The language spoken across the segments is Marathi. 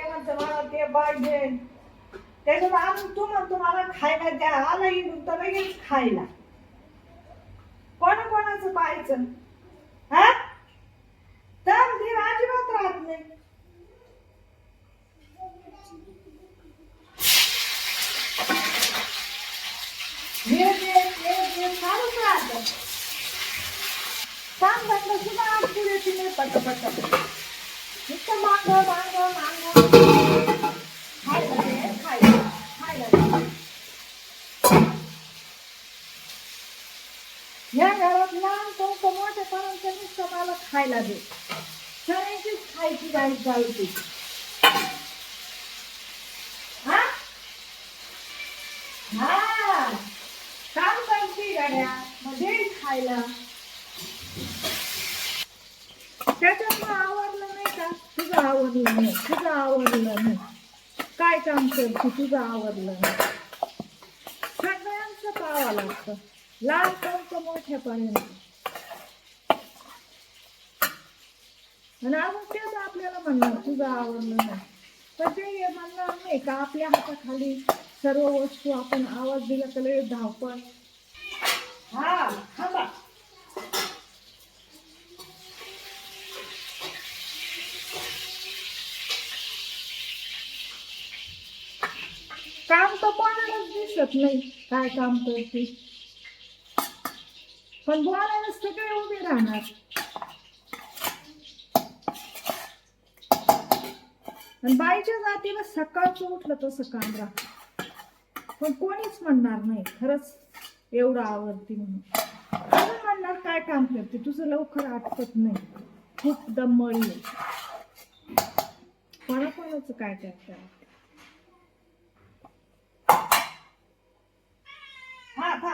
आमचं मला ते पाहिजे. त्याच्यात अजून तू म्हणतो मला खायला द्या आला इकडून तर लगेच खायला. कोणा कोणाचं पाहायचं? हा? तर धीर अजिबात राहत नाही. काम धंदा सुद्धा आज पुरेची नाही पट या घरात लहान तो मोठेपर्यंत नुसतं मला खायला दे सगळ्यांचीच खायची गाडी चालते हा हा काम करते गाड्या मध्ये खायला त्याच्यात तुझं आवडलं नाही तुझं आवडलं नाही काय काम करते तुझं आवडलं नाही सगळ्यांचं पावा लागतं. लाल कोणतं मोठ्यापर्यंत. आणि अजून तेच आपल्याला म्हणणार तुझं आवडलं नाही. पण ते हे म्हणणार नाही का आपल्या हाताखाली सर्व वस्तू आपण आवाज दिला तर लगेच धावपळ. हा थांबा. काम तर कोणालाच दिसत नाही. काय काम करते? पण बोलायला सगळे उभे राहणार. आणि बाईच्या जातीला सकाळचं उठलं तसं काम राहत. पण कोणीच म्हणणार नाही. खरंच एवढं आवडती म्हणून. कोणी म्हणणार काय काम करते? तुझं लवकर आटकत नाही. खूप दमळी आहे. कोणाकोणाचं काय करतात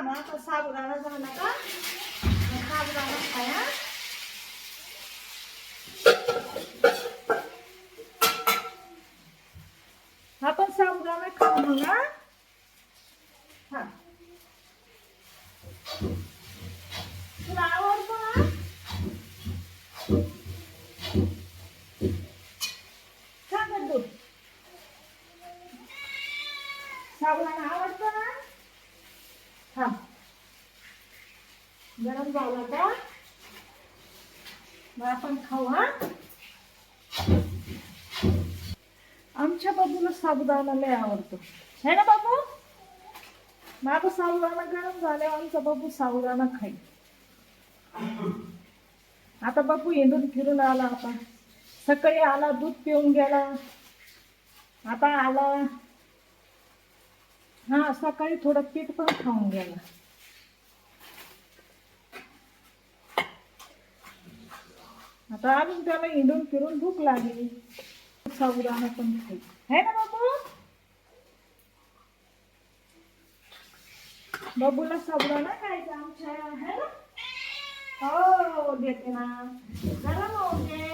हा थांब आता साबुदाणा झाला का मग साबुदाणा खाया आपण साबुदाणा खाऊ मग हा हा. तुला आवडतो ना खा गं दूध साबुदाणा आवडतो ना हा गरम मग आपण खाऊ हा? आमच्या बाबूला साबुदाणा लय आवडतो. है ना बाबू? माझा साबुदाणा गरम झाल्यावर आमचा बाबू साबुदाणा खाईल. आता बाबू हिंदून फिरून आला आता. सकाळी आला दूध पिऊन गेला. आता आला. हा सकाळी थोडं पीठ पण खाऊन गेला. आता अजून त्याला हिंडून फिरून भूक लागली. साबुदाणा पण खाई. है ना बाबू? बाबूला साबुदाणा खायचा आमच्या है ना? हो देते ना. गरम होऊ दे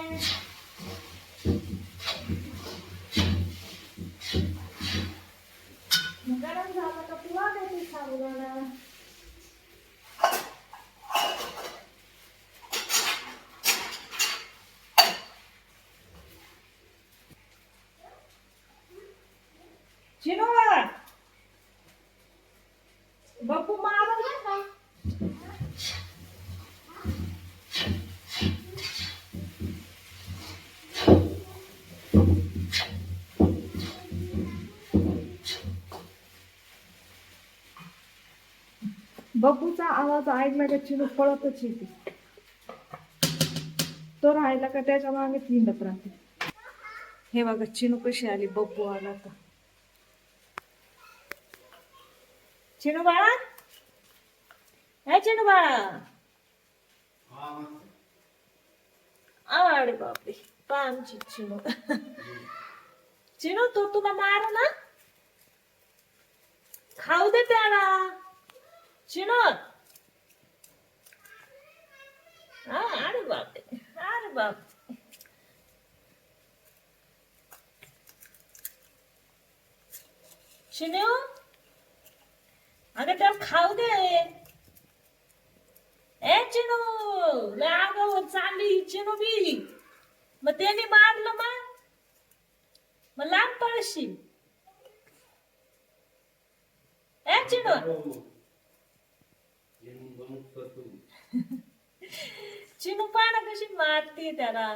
गरम झालं का तुला देते साबुदाणा चिनू बापू मारला का बब्बूचा आवाज ऐकला का चिनू पळतच येते. तो राहिला का त्याच्यामागे तीन राहते. हे बघा चिनू कशी आली बब्बू आला का चिनू बाळा ए चिनू बाळा अरे बापरे पामची चिनू चिनू तो तुला मार ना खाऊ दे त्याला चिनू हा अरे बापरे अरे बाप चिनू अगं त्याला खाऊ दे. ए चिनू लय आगावर चालली चिनू बी. मग त्याने मारलं मग. मग लांब कशी ए चिनू. चिनू पाहा ना कशी मारते त्याला.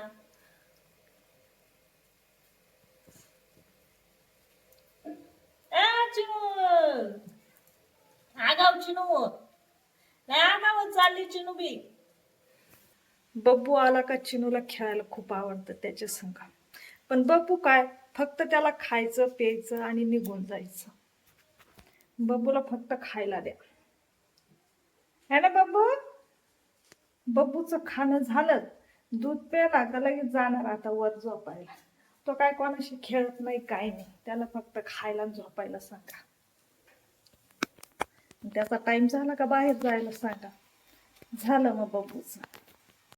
ए चिनू. आगाव चिनू नाही. आगाव चालली चिनू बी. बब्बू आला का चिनूला खेळायला खूप आवडतं त्याच्या संघ पण बब्बू काय फक्त त्याला खायचं प्यायचं आणि निघून जायचं. बब्बूला फक्त खायला द्या. है ना बब्बू? बब्बूचं खाणं झालं. दूध प्यायला का लगेच जाणार आता वर झोपायला. तो काय कोणाशी खेळत नाही काय नाही. त्याला फक्त खायला झोपायला सांगा. त्याचा टाईम झाला का बाहेर जायला सांगा. झालं मग बघूच.